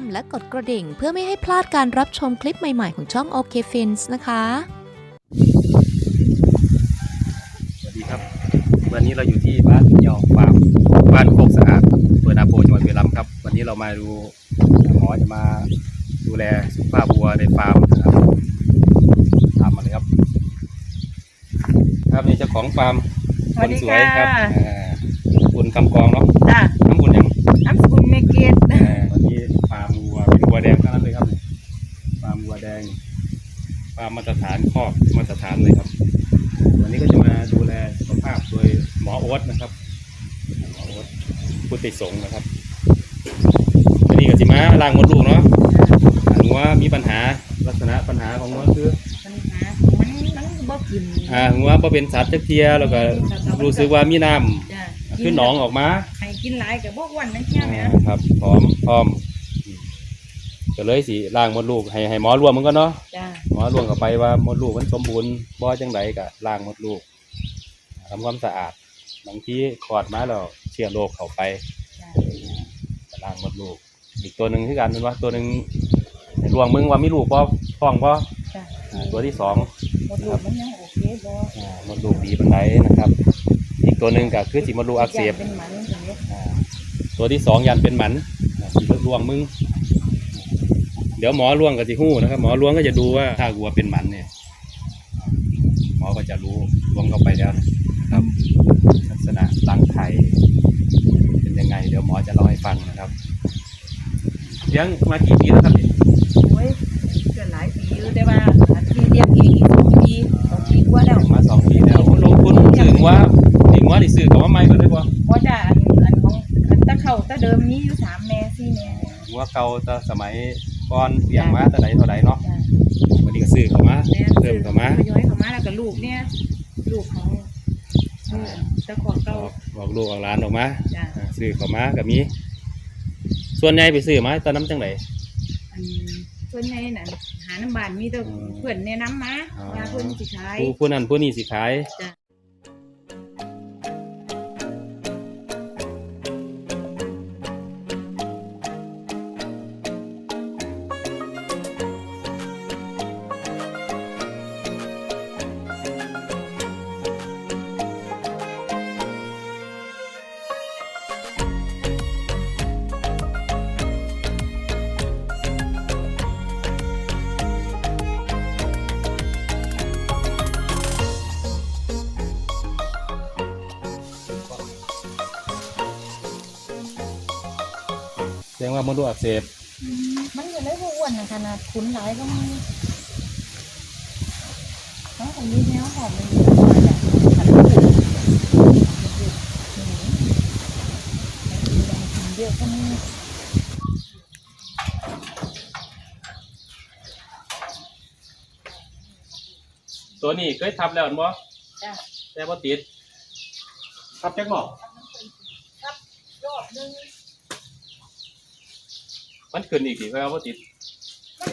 มและกดกระดิ่ง เพื่อไม่ให้พลาดการรับชมคลิปใหม่ ๆ ของช่อง OK Fins นะคะ สวัสดีครับ วันนี้เราอยู่ที่บ้านยองฟาร์มบ้านโคกสะอาดอำเภอนาโพจังหวัดบุรีรัมย์ครับ วันนี้เรามาดูหมอจะมาดูแลสุขภาพวัวในฟาร์มนะครับตามมาเลยครับ ครับนี่เจ้าของฟาร์มสวัสดีนสวยครับค่ะอ่าคุณคำกองเนาะจ้ะน้ำบุญยังน้ำสกุลเมเกต อ่าวันนี้ฟาร์ม วัวเป็นวัวแดงเท่านั้นเลยครับฟาร์มวัวแดงฟาร์มมาตรฐานคอกมาตรฐานเลยครับ วันนี้ก็จะมาดูแลสุขภาพโดยหมอโอ๊ตนะครับหมอโอ๊ตพุทธิสงฆ์นะครับวันนี้ก็จิมาล้างมดลูกเนาะหัวมีปัญหาลักษณะปัญหาของหัวคือปัญหามันมันบ่ขึ้นอ่าหัวพอเป็นสัตว์จักเทียแล้วก็รู้สึกว่ามีน้จ้ะำขึ้นหนองออกมา ให้กินหลายกับพวกวันนั่นแค่ไหมอ่าครับพร้อมพร้อมอืม ก็เลยสิล้างมดลูกให้ให้หมอรวมมันก็เนาะจ้ะหมอรวมเข้าไปว่ามดลูกมันสมบูรณ์บ่จังไดก็ล้างมดลูกทำความสะอาดบางทีคลอดมาแล้วเชื้อโรคเข้าไปจ้ะก็ล้างมดลูก อีกตัวหนึ่งคือกันเป็นว่าตัวหนึ่งให้ลวงมึงว่ามีลูกบ่ท้องบ่จ้ะอ่าตัวที่สองหมดลูกมันยังโอเคบ่อ่ามดลูกดีปานใดนะครับ อีกตัวหนึ่งก็คือสิมดลูกอักเสบเป็นหมันตรงนี้อ่าตัวที่สองยันเป็นหมันอ่าสิลวงมึง เดี๋ยวหมอลวงกับสิหู้นะครับ หมอลวงก็จะดูว่าถ้าวัวเป็นหมันเนี่ย หมอก็จะรู้ลวงเข้าไปแล้วนะครับ ลักษณะรังไข่เป็นยังไง เดี๋ยวหมอจะเล่าให้ฟังนะครับเลี้ยงมากี่ปีแล้วครับนี่โอ้ยเกินหลายปีอยู่แต่ว่าอันที่เรียกเองอีกสองปีสองปีกว่าแล้วมาสองปีแล้วลงทุนถึงว่าถึงว่าได้ซื้อกับว่าไม่ก็ได้บ่เพราะจ้ะอันอันของอันตะเข้าตะเดิมนี้อยู่สามแม่สี่แม่ว่าเก่าแต่สมัย ก่อนเลี้ยงมาแต่ไหนเท่าไหร่เนาะจ้ะวันนี้ก็ซื้อเข้ามาแม่เพิ่มเข้ามาย้อยเข้ามาแล้วก็ลูกเนี่ยลูกของนี่ตะขออเก่าอกบอกลูกออกหลานออกมาจ้ะอ่าซื้อเข้ามาก็มี ส่วนใหญ่ไปซื้อมาตอนน้ำจังไหนอันส่วนใหญ่น่ะหาน้ำบานมีแต่อืมเพื่อนแนะนำมาอ๋อ ว่าเพื่อนสิขายผู้ผู้นั้นผู้นี้สิขายจ้ะ แสดงว่ามดลูกอักเสบมันก็เลยบ่อ้วนนะขนาดขุนหลายก็มันน้องคนนี้แนวหอมเลูกเยอะก็มีตัวนี้เคยทับแล้วอันบ่จ้ะแต่บ่าติดทับจักหมอกครับรอบหนึง มันขึ้นอีกทีเพราะว่าบ่ติดมัน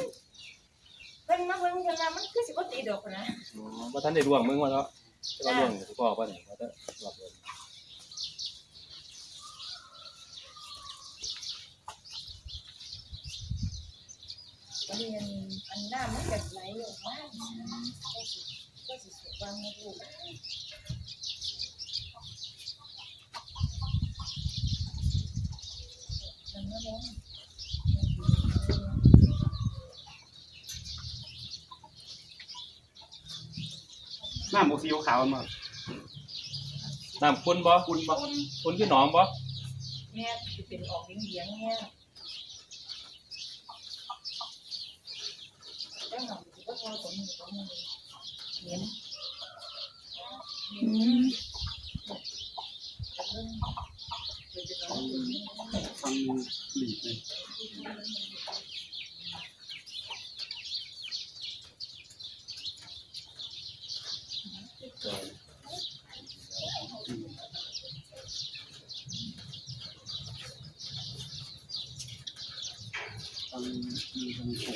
เพิ่นมาเบิ่งกันว่ามันคือสิบ่ติดดอกนะอ๋อบ่ทันได้ร่วงมึงว่าเนาะแต่ว่าร่วงก็สิบอกว่าเนี่ยว่าจะรอบเดียวมันอันอันน้ำมันก็ไหลออกมาก็สิก็สิสวางมาลูกน้ำบ่สีขาวๆมาน้ำคุณบ่คุณบ่คุณคือหนองบ่แม่สิเป็นออกเลี้ยงๆเนี่ยแล้วหนังก็พอตรงนี้ตรงนี้เห็นอืมฟังหลีกเลย ฟังมีทางโผล่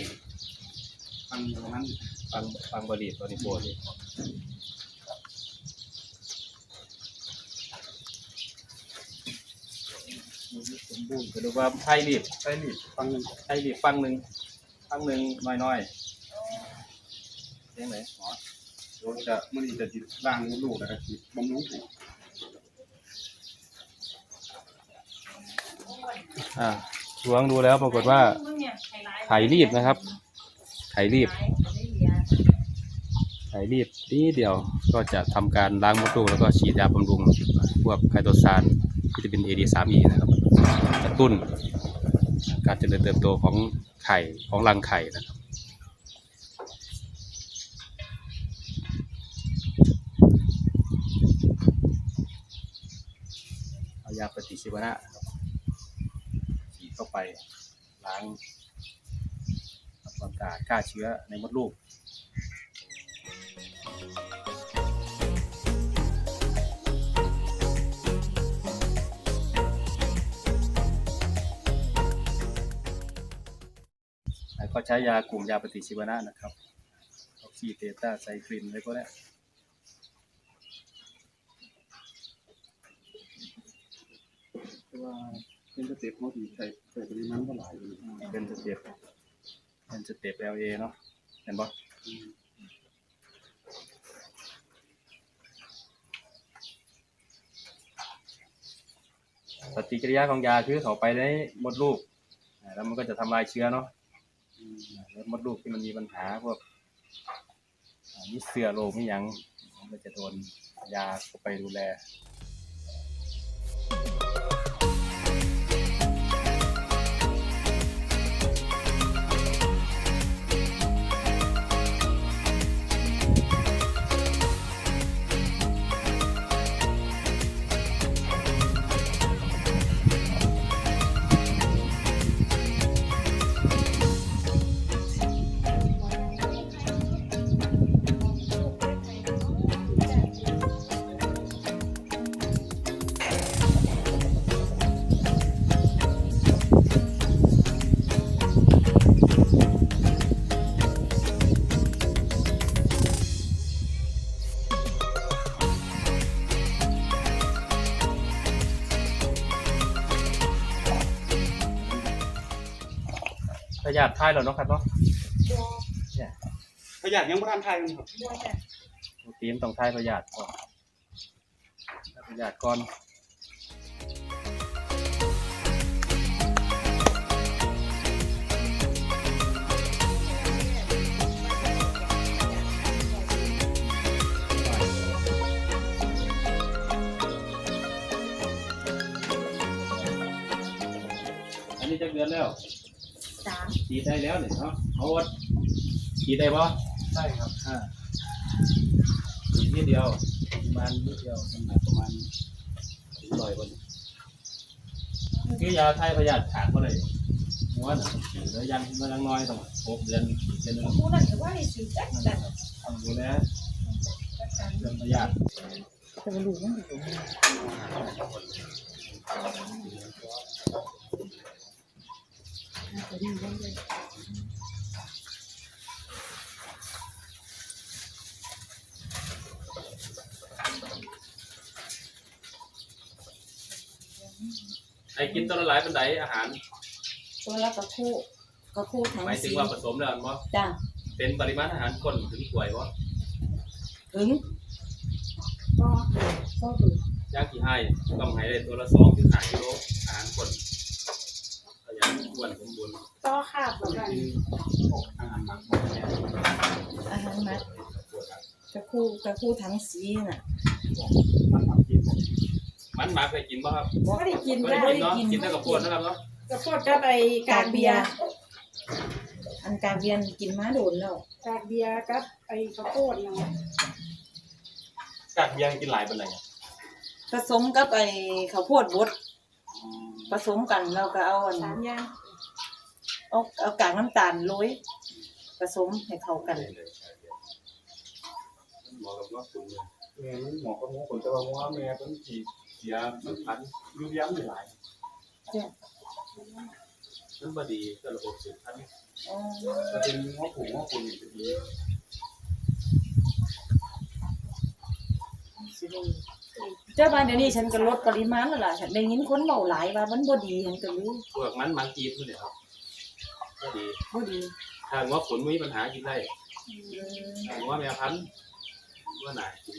ฟังตรงนั้นฟังฟังบดีตอนนี้โผล่ดิสมบูรณ์ก็ดูว่าไทยรีบไทยรีบฟังหนึ่งไทยรีบฟังหนึ่งฟังหนึ่งน้อยๆเสียงไหนหมอรถจะมันจะติดร่างลูกแล้วก็ติดบำรุงอ่าลวงดูแล้วปรากฏว่า ไถรีบนะครับ ไถรีบ ไถรีบนิดเดียวก็จะทำการล้างมดลูกแล้วก็ฉีดยาบำรุงพวกไคโตซานวิตามิน A D 3 E นะครับกระตุ้น การเจริญเติบโตของไข่ของรังไข่นะครับเอายาปฏิชีวนะนะครับฉีดเข้าไปล้าง ทำความสะอาดฆ่าเชื้อในมดลูกแล้วก็ใช้ยากลุ่มยาปฏิชีวนะนะครับออกซิเตตาไซคลินอะไรพวกนี้เพราะว่าเป็นสเต็ปเขาดีใส่ใส่ปริมาณเท่าไหร่อยู่เป็นสเต็ป เป็นสเต็ป LA เนาะเห็นปะปฏิกิริยาของยาคือเขาไปในมดลูก แล้วมันก็จะทำลายเชื้อเนาะแล้วมดลูกที่มันมีปัญหาพวกอ่ามีเสือโรคมีหยังมันจะโดนยาเข้าไปดูแล ประหยัดท้ายแล้วเนาะครับเนาะประหยัดยังไม่ทันไทยมันครับทีมต้องท้ายประหยัดก่อนประหยัดก่อนอันนี้จะเดือนแล้ว สามฉีดได้แล้วเนี่ยเนาะเอาอดฉีดได้ปะใช่ครับอ่าฉีดนิดเดียวประมาณนิดเดียวน้ำหนักประมาณถึงร้อยคนคือยาไทยประหยัดขาดก็เลยม้วนแล้วยังมันยังน้อยต้องหกเดือนเดือนหนึงผู้นั้นถือว่าได้สีจัดจัดทำดูแลเรื่องประหยัดจะรู้มั นอยู่ไอ้กินตัวละหลายเป็นไดอาหาร ตัวละกระคู่กระคู่ทั้งหมายถึงสีว่าผสมแล้วมั้จ้าเป็นปริมาณอาหารคนถึงถ้วยมั้ถึงก็ก็คือย่างกี่ให้ต้องให้ได้ตัวละสองถึงห้ากิโลอาหารคน ก็ยังควรสมบูรณ์ต่อขาดแบบนั้นอาหารหมักอาหารมัดกระคู่กระคู่ทั้งสีน่ะมันหมักกินมันหมาเคยกินป่ะครับไม่ได้กินไม่ไม่ได้ได้กินเนาะกินกินได้กับพวดนะครับเนาะกระโพดก็ไปกากเบียร์อันกากเบียร์กินมาโดนแล้วจากเบียร์กับไอ้ข้าวโพดเนาะกัดเบียร์กินหลายเป็นไรเนี่ยผสมกับไอ้ข้าวโพดบด ผสมกันแล้วก็เอาอันสามอย่างเอาเอากากน้ำตาลโรยผสมให้เข้ากันหมอกับนอกสูงเลยแม่มันหมอก็หมอคนจะว่าว่าแม่เป็นจีเสียมันพันยุ่งยากหลายนั่นบดีก็ระบบสืบพันธุ์อ๋อจะเป็นหมอผูหมอคนอย่างนี้สิได้ แต่ว่าเดี๋ยวนี้ฉันก็ลดปริมาณแล้วล่ะฉันได้ยินคนเว้าหลายว่ามันบ่ดีฉันก็รู้พวกมันมันจีบนี่ครับก็ดีบ่ดีถ้าว่าผลมีปัญหากินได้ถ้าว่าแม่พันธุ์ว่าหนากิน